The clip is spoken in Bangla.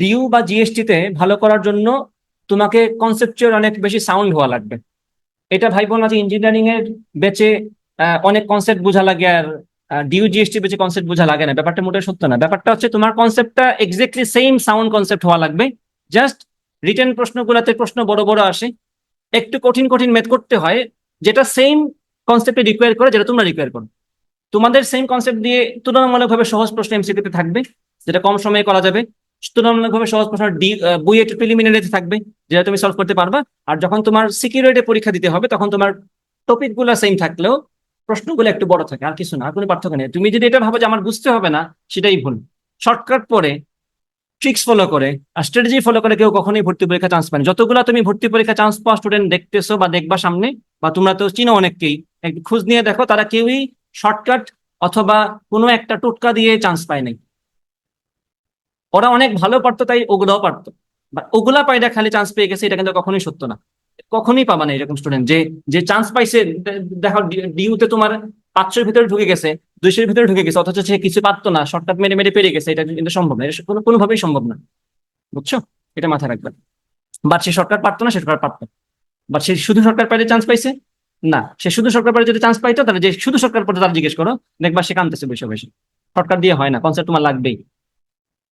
ডিইউ বা জিএসটিতে ভালো করার জন্য তোমাকে কনসেপচুয়াল অনেক বেশি সাউন্ড হওয়া লাগবে। এটা ভাইবো না যে ইঞ্জিনিয়ারিং এর বেচে অনেক কনসেপ্ট বোঝা লাগে আর ডিউ জিএসটি বেচে কনসেপ্ট বোঝা লাগে না। ব্যাপারটা মোটেই সত্য না। ব্যাপারটা হচ্ছে তোমার কনসেপ্টটা এক্স্যাক্টলি সেম সাউন্ড কনসেপ্ট হওয়া লাগবে। জাস্ট রিটেন প্রশ্নগুলোতে প্রশ্ন বড় বড় আসে। একটু কঠিন কঠিন মেথ করতে হয়, যেটা সেম কনসেপ্টে রিকোয়ার করে, যেটা তোমরা রিকোয়ার করো। তোমাদের সেম কনসেপ্ট দিয়ে তুলনামূলকভাবে সহজ প্রশ্ন এমসিকিউতে থাকবে, যেটা কম সময়ে করা যাবে। তুলনামূলকভাবে সহজ প্রশ্ন ডি বুয়েট প্রিলিমিনারিতে থাকবে, যেটা তুমি সলভ করতে পারবা। আর যখন তোমার সিকিউরিটি পরীক্ষা দিতে হবে, তখন তোমার টপিকগুলো সেম থাকলেও প্রশ্নগুলো একটু বড় থাকে, আর কিছু না, আর কোনো পার্থক্য নেই। তুমি যদি এটা ভাবো যে আমার বুঝতে হবে না, সেটাই ভুল। শর্টকাট পরে ট্রিক্স ফলো করে, আর স্ট্র্যাটেজি ফলো করে কেউ কখনোই ভর্তি পরীক্ষা চান্স পায় যতগুলো তুমি ভর্তি পরীক্ষা চান্স পাওয়া স্টুডেন্ট দেখতেছো বা দেখবা সামনে, বা তোমরা তো চিনো অনেককেই খোঁজ নিয়ে দেখো, তারা কেউই শর্টকাট অথবা কোনো একটা টোটকা দিয়ে চান্স পায় নাই। ওরা অনেক ভালো পারতো, তাই ওগুলাও পারতো। বা ওগুলা পাইরা খালি চান্স পেয়ে গেছে, এটা কিন্তু কখনোই সত্য না। কখনোই পাবা না এরকম স্টুডেন্ট যে যে চান্স পাইছে দেখো ডিউতে তোমার পাঁচশোর ভিতরে ঢুকে গেছে, দুইশোর ভিতরে ঢুকে গেছে, অথচ সে কিছু পারতো না শর্টকাট মেরে মেরে পেরে গেছে, এটা কিন্তু সম্ভব না। এটা কোনো, কোনোভাবেই সম্ভব না। বুঝছ? এটা মাথায় রাখবে। বাট সে শর্টকাট পারতো না, সে শর্টকাট পারতো বাট সে শুধু সরকার পাইলে চান্স পাইছে? না। সে শুধু সরকার পাইলে যদি চান্স পাইতো, তাহলে যে শুধু সরকার পড়ে তার জিজ্ঞেস করো, দেখবা সে কানতেছে বেশি বেশি শর্টকাট দিয়ে হয় না কনসেপ্ট তোমার লাগবেই।